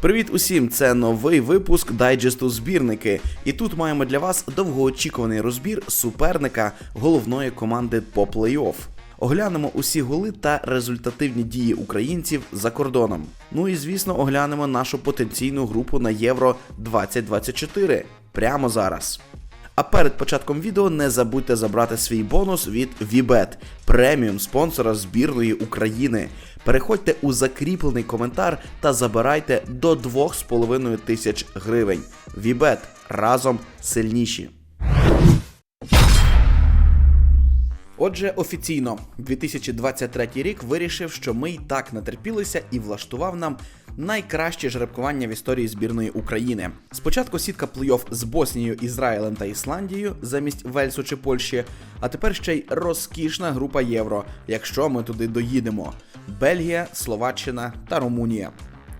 Привіт усім! Це новий випуск дайджесту збірники. І тут маємо для вас довгоочікуваний розбір суперника головної команди по плей-офф. Оглянемо усі голи та результативні дії українців за кордоном. Ну і звісно, оглянемо нашу потенційну групу на Євро 2024 прямо зараз. А перед початком відео не забудьте забрати свій бонус від VBET, преміум спонсора збірної України. Переходьте у закріплений коментар та забирайте до 2,5 тисяч гривень. VBET разом сильніші. Отже, офіційно 2023 рік вирішив, що ми й так натерпілися і влаштував нам найкраще жеребкування в історії збірної України. Спочатку сітка плей-офф з Боснією, Ізраїлем та Ісландією замість Вельсу чи Польщі, а тепер ще й розкішна група євро, якщо ми туди доїдемо: Бельгія, Словаччина та Румунія.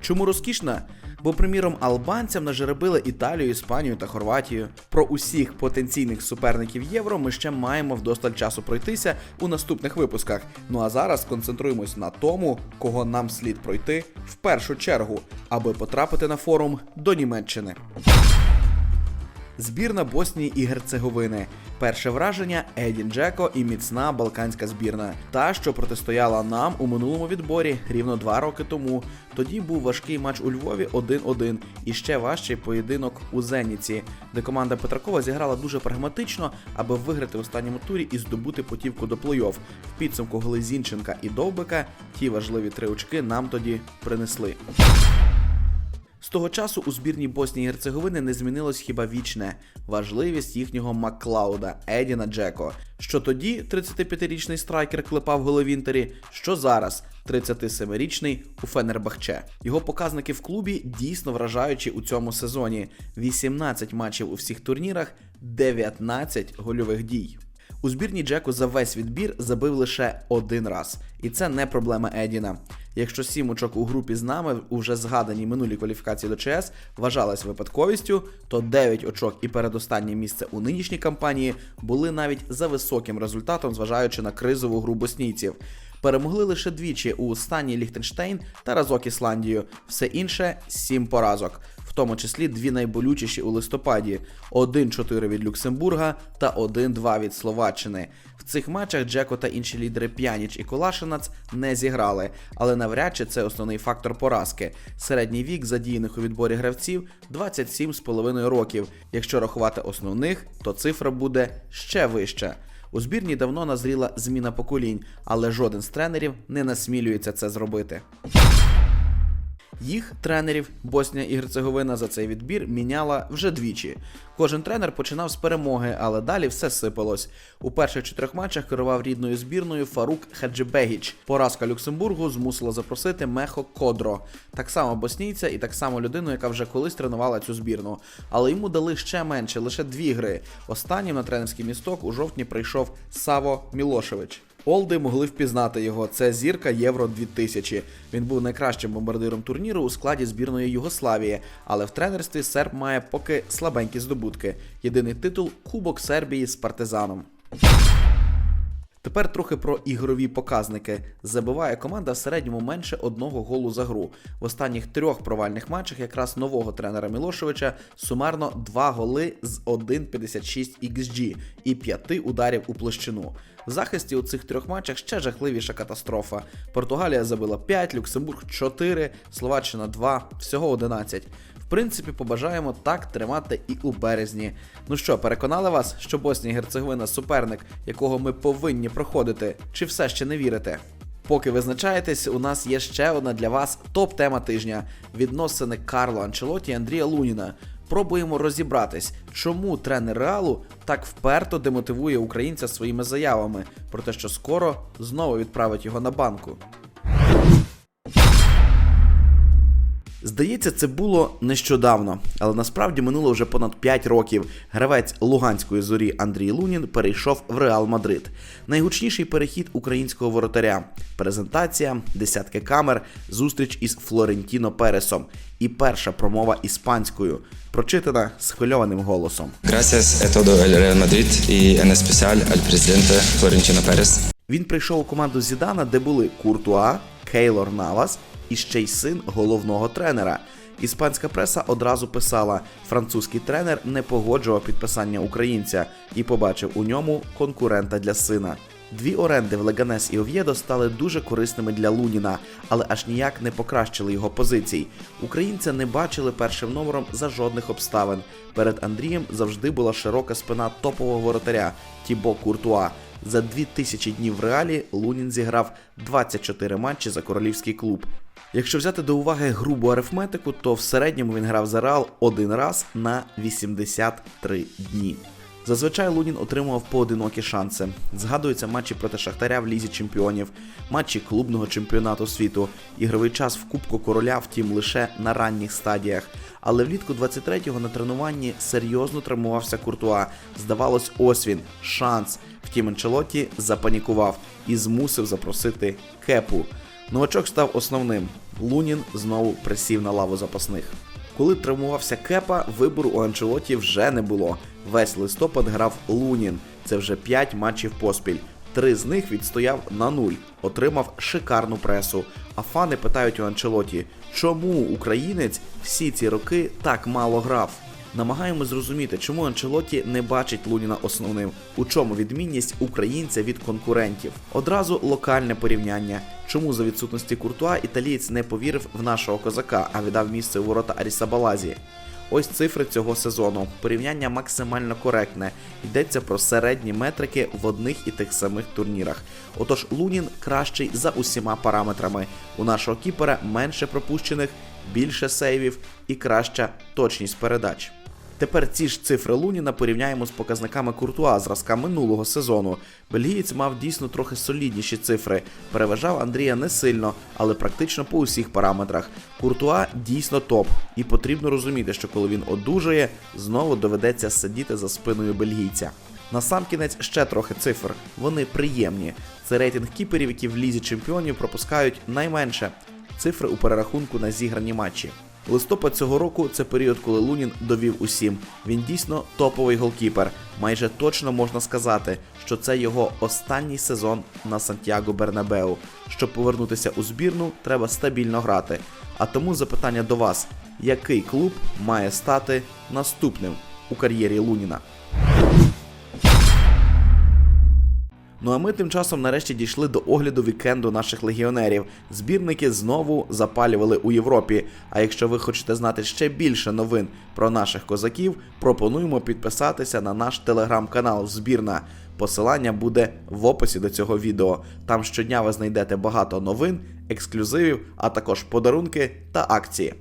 Чому розкішна? Бо, приміром, албанцям нажеребили Італію, Іспанію та Хорватію. Про усіх потенційних суперників євро ми ще маємо вдосталь часу пройтися у наступних випусках. Ну а зараз концентруємось на тому, кого нам слід пройти в першу чергу, аби потрапити на форум до Німеччини. Збірна Боснії і Герцеговини. Перше враження Едін Джеко і міцна балканська збірна. Та, що протистояла нам у минулому відборі рівно два роки тому. Тоді був важкий матч у Львові 1-1 і ще важчий поєдинок у Зеніці, де команда Петракова зіграла дуже прагматично, аби виграти в останньому турі і здобути путівку до плей-офф. В підсумку голи Зінченка і Довбика ті важливі три очки нам тоді принесли. Того часу у збірній Боснії і Герцеговини не змінилось хіба вічне важливість їхнього Макклауда Едіна Джеко. Що тоді 35-річний страйкер клепав голи в інтері, що зараз 37-річний у Фенербахче. Його показники в клубі дійсно вражаючі у цьому сезоні: 18 матчів у всіх турнірах, 19 гольових дій. У збірні Джеку за весь відбір забив лише один раз, і це не проблема Едіна. Якщо сім очок у групі з нами у вже згаданій минулій кваліфікації до ЧС вважалась випадковістю, то 9 очок і передостаннє місце у нинішній кампанії були навіть за високим результатом, зважаючи на кризову гру боснійців. Перемогли лише двічі у останній Ліхтенштейн та разок Ісландію. Все інше сім поразок тому числі дві найболючіші у листопаді: 1-4 від Люксембурга та 1-2 від Словаччини. В цих матчах Джеко та інші лідери П'яніч і Колашинац не зіграли, але навряд чи це основний фактор поразки. Середній вік задіяних у відборі гравців 27,5 років. Якщо рахувати основних, то цифра буде ще вища. У збірні давно назріла зміна поколінь, але жоден з тренерів не насмілюється це зробити. Їх тренерів Боснія і Герцеговина за цей відбір міняла вже двічі. Кожен тренер починав з перемоги, але далі все сипалось. У перших чотирьох матчах керував рідною збірною Фарук Хаджибегіч. Поразка Люксембургу змусила запросити Мехо Кодро, так само боснійця і так само людину, яка вже колись тренувала цю збірну. Але йому дали ще менше, лише дві гри. Останнім на тренерський місток у жовтні прийшов Саво Мілошевич. Олди могли впізнати його. Це зірка Євро 2000. Він був найкращим бомбардиром турніру у складі збірної Югославії, але в тренерстві серб має поки слабенькі здобутки. Єдиний титул Кубок Сербії з партизаном. Тепер трохи про ігрові показники. Забиває команда в середньому менше одного голу за гру. В останніх трьох провальних матчах якраз нового тренера Мілошевича сумарно два голи з 1,56 XG і 5 ударів у площину. Захисті у цих трьох матчах ще жахливіша катастрофа. Португалія забила 5, Люксембург 4, Словаччина 2, всього 11. В принципі, побажаємо так тримати і у березні. Ну що, переконали вас, що Боснія Герцеговина суперник, якого ми повинні проходити, чи все ще не вірите? Поки визначаєтесь, у нас є ще одна для вас топ-тема тижня: відносини Карло Анчелоті і Андрія Луніна. Пробуємо розібратись, чому тренер Реалу так вперто демотивує українця своїми заявами про те, що скоро знову відправить його на банку. Здається, це було нещодавно, але насправді минуло вже понад 5 років. Гравець Луганської зорі Андрій Лунін перейшов в Реал Мадрид. Найгучніший перехід українського воротаря, презентація, десятки камер, зустріч із Флорентіно Пересом і перша промова іспанською, прочитана схвильованим голосом. Gracias a todo el Real Madrid y en especial al presidente Florentino Pérez. Він прийшов у команду Зідана, де були Куртуа, Кейлор Навас і ще й син головного тренера. Іспанська преса одразу писала: французький тренер не погоджував підписання українця і побачив у ньому конкурента для сина. Дві оренди в Леганес і Ов'єдо стали дуже корисними для Луніна, але аж ніяк не покращили його позицій. Українця не бачили першим номером за жодних обставин. Перед Андрієм завжди була широка спина топового воротаря Тібо Куртуа. За 2000 днів в реалі Лунін зіграв 24 матчі за королівський клуб. Якщо взяти до уваги грубу арифметику, то в середньому він грав за реал один раз на 83 дні. Зазвичай Лунін отримував поодинокі шанси. Згадуються матчі проти Шахтаря в Лізі Чемпіонів, матчі клубного чемпіонату світу, ігровий час в Кубку Короля, втім лише на ранніх стадіях. Але влітку 23-го на тренуванні серйозно травмувався Куртуа. Здавалось, ось він, шанс. Втім, Анчелоті запанікував і змусив запросити кепу. Новачок став основним. Лунін знову присів на лаву запасних. Коли травмувався Кепа, вибору у Анчелоті вже не було. Весь листопад грав Лунін. Це вже 5 матчів поспіль. Три з них відстояв на нуль, отримав шикарну пресу. А фани питають у Анчелоті, чому українець всі ці роки так мало грав? Намагаємось зрозуміти, чому Анчелоті не бачить Луніна основним, у чому відмінність українця від конкурентів. Одразу локальне порівняння. Чому за відсутності Куртуа італієць не повірив в нашого козака, а віддав місце у ворота Арісабалазі? Ось цифри цього сезону. Порівняння максимально коректне. Йдеться про середні метрики в одних і тих самих турнірах. Отож, Лунін кращий за усіма параметрами. У нашого кіпера менше пропущених, більше сейвів і краща точність передач. Тепер ці ж цифри Луніна порівняємо з показниками Куртуа зразка минулого сезону. Бельгієць мав дійсно трохи солідніші цифри. Переважав Андрія не сильно, але практично по усіх параметрах. Куртуа дійсно топ, і потрібно розуміти, що коли він одужає, знову доведеться сидіти за спиною бельгійця. Насамкінець ще трохи цифр. Вони приємні. Це рейтинг кіперів, які в лізі чемпіонів пропускають найменше цифри у перерахунку на зіграні матчі. Листопад цього року це період, коли Лунін довів усім. Він дійсно топовий голкіпер. Майже точно можна сказати, що це його останній сезон на Сантьяго Бернабеу. Щоб повернутися у збірну, треба стабільно грати. А тому запитання до вас: який клуб має стати наступним у кар'єрі Луніна? Ну а ми тим часом нарешті дійшли до огляду вікенду наших легіонерів. Збірники знову запалювали у Європі. А якщо ви хочете знати ще більше новин про наших козаків, пропонуємо підписатися на наш телеграм-канал Збірна. Посилання буде в описі до цього відео. Там щодня ви знайдете багато новин, ексклюзивів, а також подарунки та акції.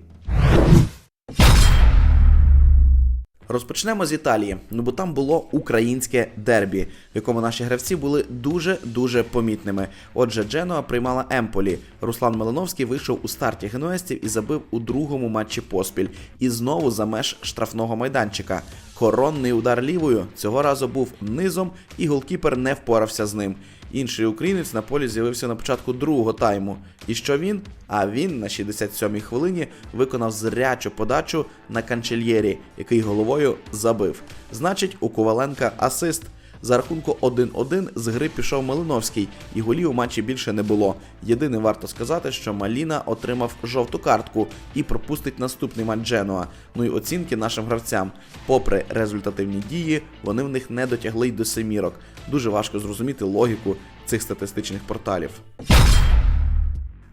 Розпочнемо з Італії, ну бо там було українське дербі, в якому наші гравці були дуже дуже помітними. Отже, Дженоа приймала Емполі. Руслан Малиновський вийшов у старті генуестів і забив у другому матчі поспіль. І знову за меж штрафного майданчика. Коронний удар лівою цього разу був низом, і голкіпер не впорався з ним. Інший українець на полі з'явився на початку другого тайму. І що він? А він на 67-й хвилині виконав зрячу подачу на канчельєрі, який головою забив. Значить, у Коваленка асист. За рахунку 1-1 з гри пішов Малиновський, і голів у матчі більше не було. Єдине варто сказати, що Маліна отримав жовту картку і пропустить наступний матч Дженуа. Ну і оцінки нашим гравцям. Попри результативні дії, вони в них не дотягли й до семірок. Дуже важко зрозуміти логіку цих статистичних порталів.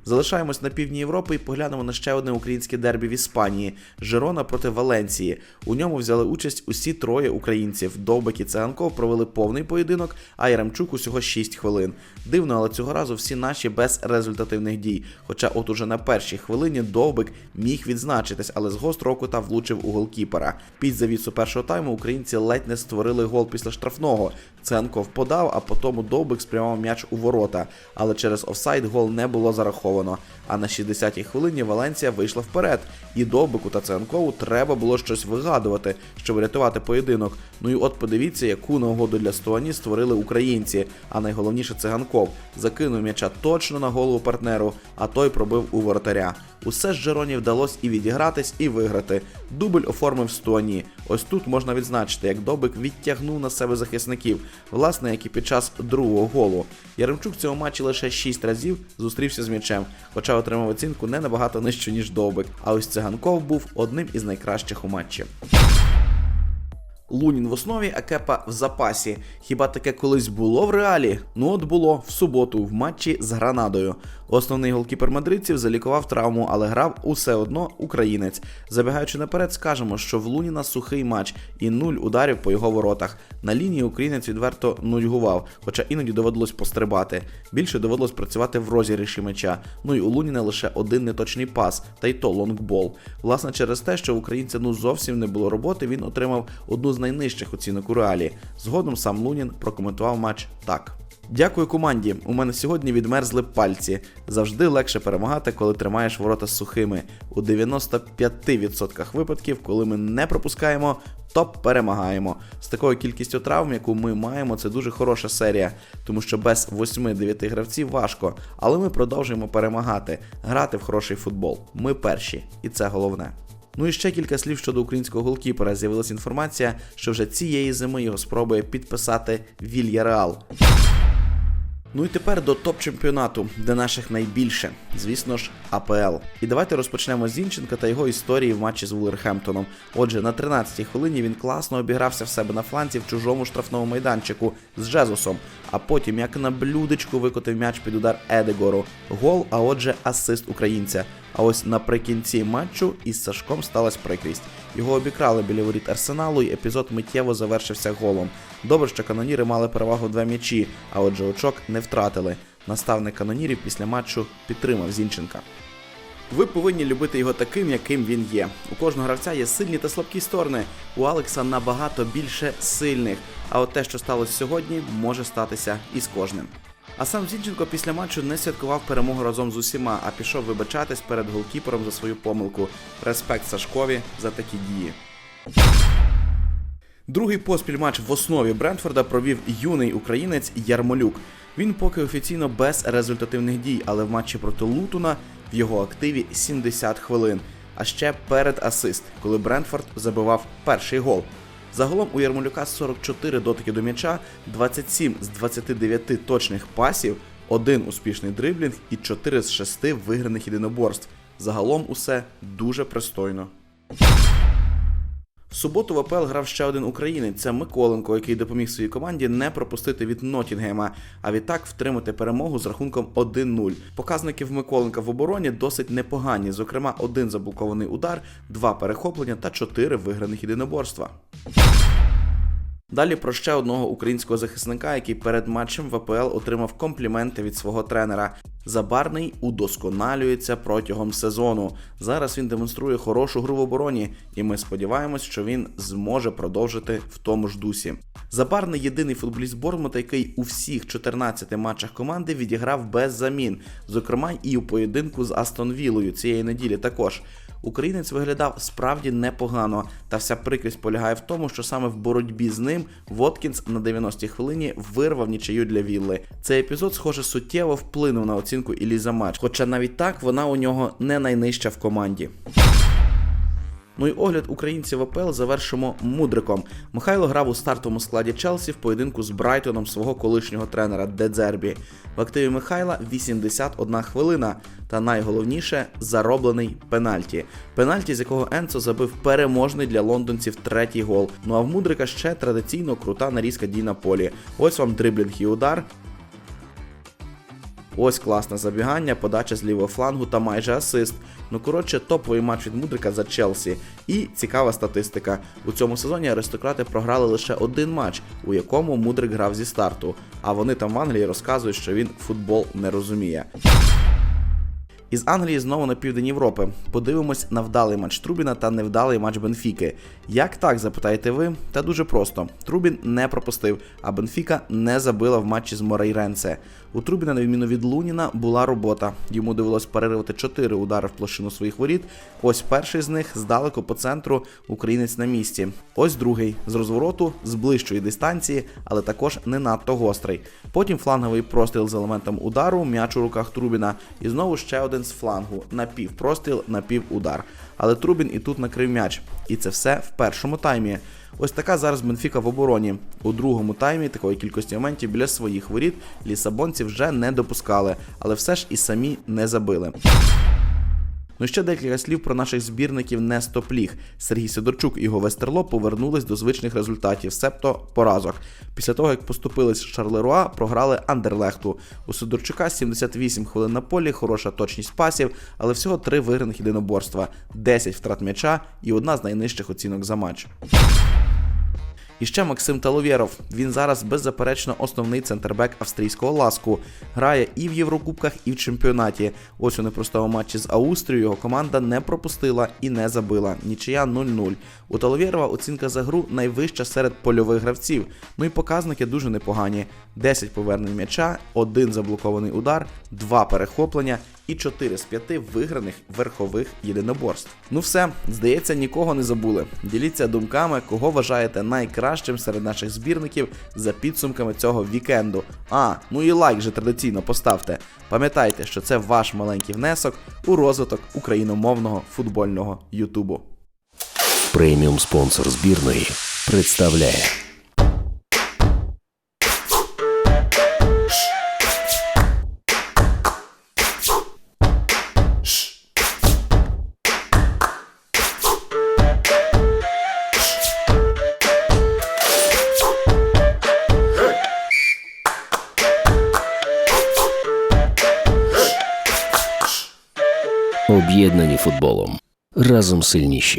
Залишаємось на півдні Європи і поглянемо на ще одне українське дербі в Іспанії Жирона проти Валенції. У ньому взяли участь усі троє українців. Довбик і Циганков провели повний поєдинок, а Яремчук усього 6 хвилин. Дивно, але цього разу всі наші без результативних дій. Хоча, от уже на першій хвилині Довбик міг відзначитись, але з гострого кута влучив у голкіпера. Під завісу першого тайму українці ледь не створили гол після штрафного. Циганков подав, а потім Довбик спрямував м'яч у ворота. Але через офсайд гол не було зараховано. Ризиковано. А на 60-й хвилині Валенсія вийшла вперед, і Довбику та Циганкову треба було щось вигадувати, щоб рятувати поєдинок. Ну і от подивіться, яку нагоду для Стуані створили українці. А найголовніше циганков закинув м'яча точно на голову партнеру, а той пробив у воротаря. Усе ж Жероні вдалося і відігратись, і виграти. Дубль оформив Стуані. Ось тут можна відзначити, як Добик відтягнув на себе захисників, власне, як і під час другого голу. Яремчук в цьому матчі лише 6 разів зустрівся з м'ячем, хоча отримав оцінку не набагато нижче, ніж Довбик. А ось циганков був одним із найкращих у матчі. Лунін в основі, а Кепа в запасі. Хіба таке колись було в реалі? Ну от було в суботу в матчі з Гранадою. Основний голкіпер мадридців залікував травму, але грав усе одно українець. Забігаючи наперед, скажемо, що в Луніна сухий матч і нуль ударів по його воротах. На лінії українець відверто нудьгував, хоча іноді доводилось пострибати. Більше доводилось працювати в розігріші м'яча. Ну і у Луніна лише один неточний пас, та й то лонгбол. Власне, через те, що в українця ну зовсім не було роботи, він отримав одну з найнижчих оцінок у реалі. Згодом сам Лунін прокоментував матч так. Дякую команді. У мене сьогодні відмерзли пальці. Завжди легше перемагати, коли тримаєш ворота сухими. У 95% випадків, коли ми не пропускаємо, то перемагаємо. З такою кількістю травм, яку ми маємо, це дуже хороша серія, тому що без 8-9 гравців важко. Але ми продовжуємо перемагати, грати в хороший футбол. Ми перші, і це головне. Ну і ще кілька слів щодо українського голкіпера. З'явилася інформація, що вже цієї зими його спробує підписати Вільяреал. Ну і тепер до топ-чемпіонату, де наших найбільше, звісно ж, АПЛ. І давайте розпочнемо з Зінченка та його історії в матчі з Вулверхемптоном. Отже, на 13-й хвилині він класно обігрався в себе на фланці в чужому штрафному майданчику з Жезусом, а потім, як на блюдечку, викотив м'яч під удар Едегору. Гол, а отже, асист українця. А ось наприкінці матчу із Сашком сталася прикрість. Його обікрали біля воріт арсеналу, і епізод миттєво завершився голом. Добре, що каноніри мали перевагу два м'ячі, а отже очок не втратили. Наставник канонірів після матчу підтримав Зінченка. Ви повинні любити його таким, яким він є. У кожного гравця є сильні та слабкі сторони. У Алекса набагато більше сильних. А от те, що сталося сьогодні, може статися і з кожним. А сам Зінченко після матчу не святкував перемогу разом з усіма, а пішов вибачатись перед голкіпером за свою помилку. Респект Сашкові за такі дії. Другий поспіль матч в основі Брентфорда провів юний українець Ярмолюк. Він поки офіційно без результативних дій, але в матчі проти Лутуна в його активі 70 хвилин. А ще перед асист, коли Брентфорд забивав перший гол. Загалом у Ярмолюка 44 дотики до м'яча, 27 з 29 точних пасів, один успішний дриблінг і 4 з 6 виграних єдиноборств. Загалом усе дуже пристойно. В суботу в АПЛ грав ще один українець. Це Миколенко, який допоміг своїй команді не пропустити від Нотінгема, а відтак втримати перемогу з рахунком 1-0. Показники в Миколенка в обороні досить непогані. Зокрема, один заблокований удар, два перехоплення та чотири виграних єдиноборства. you Далі про ще одного українського захисника, який перед матчем в АПЛ отримав компліменти від свого тренера. Забарний удосконалюється протягом сезону. Зараз він демонструє хорошу гру в обороні, і ми сподіваємось, що він зможе продовжити в тому ж дусі. Забарний єдиний футболіст Бормута, який у всіх 14 матчах команди відіграв без замін, зокрема і у поєдинку з Астон Віллою цієї неділі також. Українець виглядав справді непогано, та вся прикрість полягає в тому, що саме в боротьбі з ним Воткінс на 90-й хвилині вирвав нічию для Вілли. Цей епізод, схоже, суттєво вплинув на оцінку Іллі за матч, хоча навіть так вона у нього не найнижча в команді. Ну і огляд українців АПЛ завершимо мудриком. Михайло грав у стартовому складі Челсі в поєдинку з Брайтоном свого колишнього тренера Дедзербі. В активі Михайла 81 хвилина. Та найголовніше зароблений пенальті. Пенальті, з якого Енцо забив переможний для лондонців третій гол. Ну а в мудрика ще традиційно крута нарізка дій на полі. Ось вам дриблінг і удар. Ось класне забігання, подача з лівого флангу та майже асист. Ну коротше, топовий матч від Мудрика за Челсі. І цікава статистика. У цьому сезоні аристократи програли лише один матч, у якому Мудрик грав зі старту. А вони там в Англії розказують, що він футбол не розуміє. Із Англії знову на південь Європи. Подивимось на вдалий матч Трубіна та невдалий матч Бенфіки. Як так, запитаєте ви? Та дуже просто. Трубін не пропустив, а Бенфіка не забила в матчі з Морейренце. У Трубіна, на відміну від Луніна, була робота. Йому довелось переривати 4 удари в площину своїх воріт. Ось перший з них здалеку по центру українець на місці. Ось другий з розвороту з ближчої дистанції, але також не надто гострий. Потім фланговий простріл з елементом удару, м'яч у руках Трубіна. І знову ще один з флангу. Напівпростріл, напівудар. Але Трубін і тут накрив м'яч. І це все в першому таймі. Ось така зараз Бенфіка в обороні. У другому таймі такої кількості моментів біля своїх воріт лісабонці вже не допускали, але все ж і самі не забили. Ну ще декілька слів про наших збірників не стопліг. Сергій Сидорчук і його Вестерло повернулись до звичних результатів, себто поразок. Після того, як поступились Шарлеруа, програли Андерлехту. У Сидорчука 78 хвилин на полі, хороша точність пасів, але всього три виграних єдиноборства, 10 втрат м'яча і одна з найнижчих оцінок за матч. І ще Максим Таловєров. Він зараз беззаперечно основний центрбек австрійського ласку. Грає і в Єврокубках, і в чемпіонаті. Ось у непростому матчі з Аустрією його команда не пропустила і не забила. Нічия 0-0. У Таловєрова оцінка за гру найвища серед польових гравців. Ну і показники дуже непогані: 10 повернень м'яча, 1 заблокований удар, 2 перехоплення і 4 з 5 виграних верхових єдиноборств. Ну все, здається, нікого не забули. Діліться думками, кого вважаєте найкращим серед наших збірників за підсумками цього вікенду. А, ну і лайк же традиційно поставте. Пам'ятайте, що це ваш маленький внесок у розвиток україномовного футбольного Ютубу. Преміум спонсор збірної представляє Разом сильніші.